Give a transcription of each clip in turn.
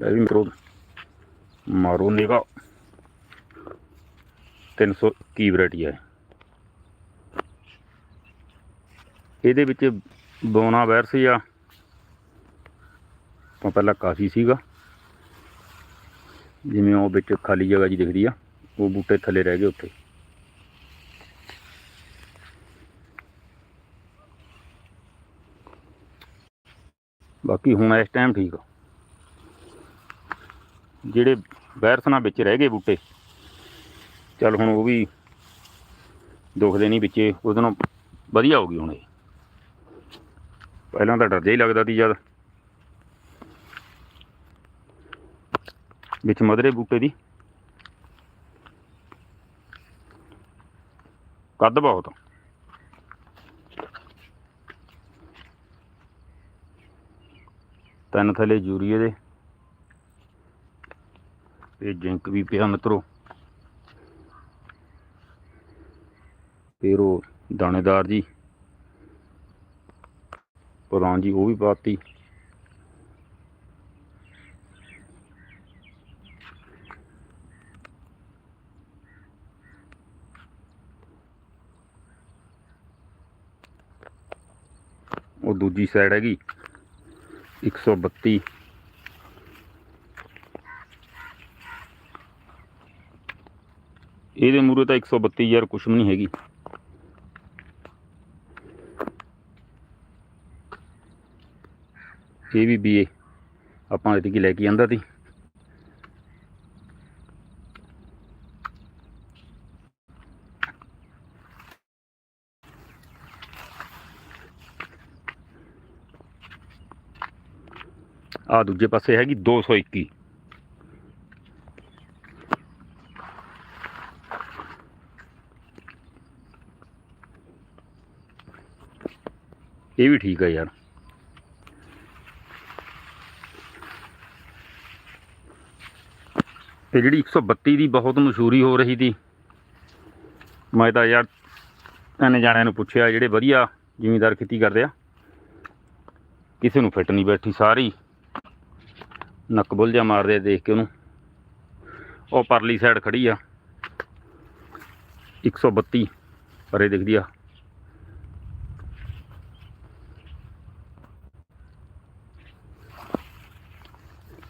ਲੈ ਵੀ ਮਿੱਤਰੋ ਮਾਰੋ ਨਿਗਾ 321 ਵੈਰਾਈਟੀ ਹੈ ਇਹਦੇ ਵਿੱਚ ਬੋਨਾ ਵਾਇਰਸ ਆ। ਤਾਂ ਪਹਿਲਾਂ ਕਾਫੀ ਸੀਗਾ। ਜਿਵੇਂ ਉਹ ਵਿੱਚ ਖਾਲੀ ਜਗ੍ਹਾ ਜੀ ਦਿਖਦੀ ਆ। ਉਹ ਬੂਟੇ ਥੱਲੇ ਰਹਿ ਗਏ ਉੱਥੇ। ਬਾਕੀ ਹੁਣ ਇਸ ਟਾਈਮ ਠੀਕ ਆ। ਜਿਹੜੇ ਵਾਇਰਸ ਨਾਲ ਵਿੱਚ ਰਹਿ ਗਏ ਬੂਟੇ, ਚੱਲ ਹੁਣ ਉਹ ਵੀ ਦੁਖਦੇ ਨਹੀਂ ਵਿੱਚੇ, ਉਹਦੇ ਨਾਲ ਵਧੀਆ ਹੋ ਗਈ ਹੁਣ ਇਹ। ਪਹਿਲਾਂ ਤਾਂ ਡਰ ਜਿਹਾ ਹੀ ਲੱਗਦਾ ਸੀ ਜਦ। ਵਿੱਚ ਮਧਰੇ ਬੂਟੇ ਦੀ। ਕੱਦ ਬਹੁਤ। ਤਿੰਨ ਥੱਲੇ ਯੂਰੀਏ ਦੇ। ਤੇ ਜਿੰਕ ਵੀ ਪਿਆ ਮਿੱਤਰੋ। ਫਿਰ ਉਹ ਦਾਣੇਦਾਰ ਜੀ ਪ੍ਰਧਾਨ ਜੀ ਉਹ ਵੀ ਪਾਤੀ। ਉਹ ਦੂਜੀ ਸਾਈਡ ਹੈਗੀ 132 ਇਹਦੇ ਮੂਰੇ ਤਾਂ 132 ਯਾਰ, ਕੁਛ ਵੀ ਨਹੀਂ ਹੈਗੀ। ਇਹ ਵੀ ਬੀਏ ਆਪਾਂ ਇਹਦੀ ਕੀ ਲੈ ਕੇ ਆਂਦਾ ਸੀ ਆ ਦੂਜੇ ਪਾਸੇ ਹੈਗੀ 221 ਇਹ ਵੀ ਠੀਕ ਆ ਯਾਰ। ਤੇ ਜਿਹੜੀ 132 ਦੀ ਬਹੁਤ ਮਸ਼ਹੂਰੀ ਹੋ ਰਹੀ ਸੀ, ਮੈਂ ਤਾਂ ਯਾਰ ਇਹਨੇ ਜਾਣਿਆਂ ਨੂੰ ਪੁੱਛਿਆ, ਜਿਹੜੇ ਵਧੀਆ ਜ਼ਿਮੀਂਦਾਰ ਖੇਤੀ ਕਰਦੇ ਆ, ਕਿਸੇ ਨੂੰ ਫਿੱਟ ਨਹੀਂ ਬੈਠੀ ਸਾਰੀ। ਨੱਕ ਬੁੱਲ ਮਾਰਦੇ ਆ ਦੇਖ ਕੇ ਉਹਨੂੰ। ਉਹ ਪਰਲੀ ਸਾਈਡ ਖੜੀ ਆ। 132 ਪਰੇ ਦਿਖਦੀ ਆ।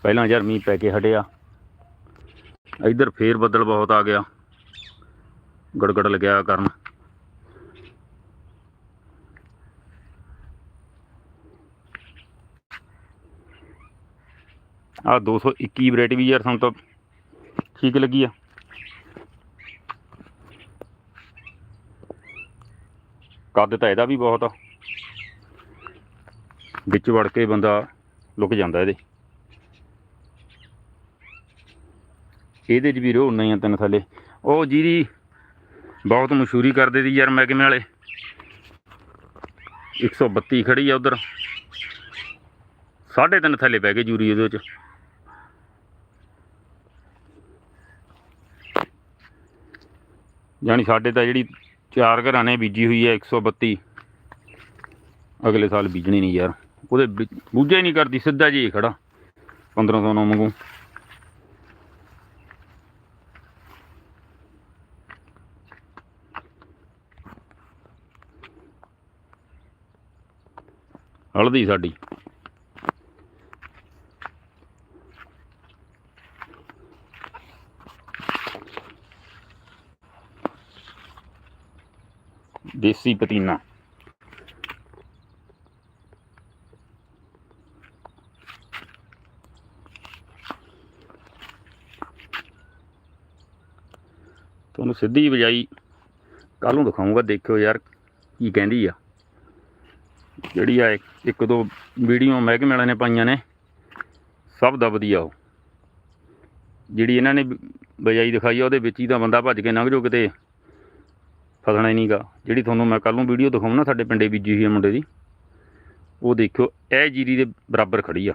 ਪਹਿਲਾਂ ਯਾਰ ਮੀਂਹ ਪੈ ਕੇ ਹਟਿਆ। ਇੱਧਰ ਫੇਰ ਬੱਦਲ ਬਹੁਤ ਆ ਗਿਆ। ਗੜਗੜ ਲੱਗਿਆ ਕਰਨ। ਆ 221 ਵੈਰਾਈਟੀ ਵੀ ਯਾਰ ਸਾਨੂੰ ਤਾਂ ਠੀਕ ਲੱਗੀ ਆ। ਕੱਦ ਤਾਂ ਇਹਦਾ ਵੀ ਬਹੁਤ ਆ। ਵਿੱਚ ਵੜ ਕੇ ਬੰਦਾ ਲੁਕ ਜਾਂਦਾ ਇਹਦੇ। ਇਹਦੇ 'ਚ ਵੀ ਰੋਹ ਨਹੀਂ ਆ ਤਿੰਨ ਥੱਲੇ। ਉਹ ਜਿਹਦੀ ਬਹੁਤ ਮਸ਼ਹੂਰੀ ਕਰਦੇ ਸੀ ਯਾਰ ਮਹਿਕਮੇ ਵਾਲੇ। 132 ਖੜੀ ਆ ਉਧਰ। ਸਾਢੇ ਤਿੰਨ ਥੱਲੇ ਪੈ ਗਏ ਜੂਰੀ ਉਹਦੇ ਵਿੱਚ। ਯਾਨੀ ਸਾਡੇ ਤਾਂ ਜਿਹੜੀ ਚਾਰ ਘਰਾਂ ਨੇ ਬੀਜੀ ਹੋਈ ਹੈ 132 ਅਗਲੇ ਸਾਲ ਬੀਜਣੀ ਨਹੀਂ ਯਾਰ। ਉਹਦੇ ਵਿੱਚ ਬੂਝਾ ਹੀ ਨਹੀਂ ਕਰਦੀ, ਸਿੱਧਾ ਜੀ ਖੜਾ। 1500 ਨੂੰ ਮੰਗੂ ਹਲਦੀ ਸਾਡੀ। ਦੇਸੀ ਪਤੀਨਾ। ਤੁਹਾਨੂੰ ਸਿੱਧੀ ਬਜਾਈ ਕੱਲ ਨੂੰ ਦਿਖਾਉਂਗਾ ਦੇਖਿਓ ਯਾਰ ਕੀ ਕਹਿੰਦੀ ਆ। ਜਿਹੜੀ ਆ ਇੱਕ- ਦੋ ਵੀਡੀਓ ਮਹਿਕਮੇ ਵਾਲਿਆਂ ਨੇ ਪਾਈਆਂ ਨੇ, ਸਭ ਦਾ ਵਧੀਆ ਉਹ। ਜਿਹੜੀ ਇਹਨਾਂ ਨੇ ਬਜਾਈ ਦਿਖਾਈ ਆ, ਉਹਦੇ ਵਿੱਚ ਹੀ ਤਾਂ ਬੰਦਾ ਭੱਜ ਕੇ ਲੰਘ ਜਾਓ ਕਿਤੇ, ਫਸਣਾ ਹੀ ਨਹੀਂਗਾ ਜਿਹੜੀ ਤੁਹਾਨੂੰ ਮੈਂ ਕੱਲ ਨੂੰ ਵੀਡੀਓ ਦਿਖਾਉਣਾ ਸਾਡੇ ਪਿੰਡੇ ਬੀਜੀ ਹੋਈ ਹੈ ਮੁੰਡੇ ਦੀ, ਉਹ ਦੇਖਿਓ, ਇਹ ਜੀਰੀ ਦੇ ਬਰਾਬਰ ਖੜੀ ਆ।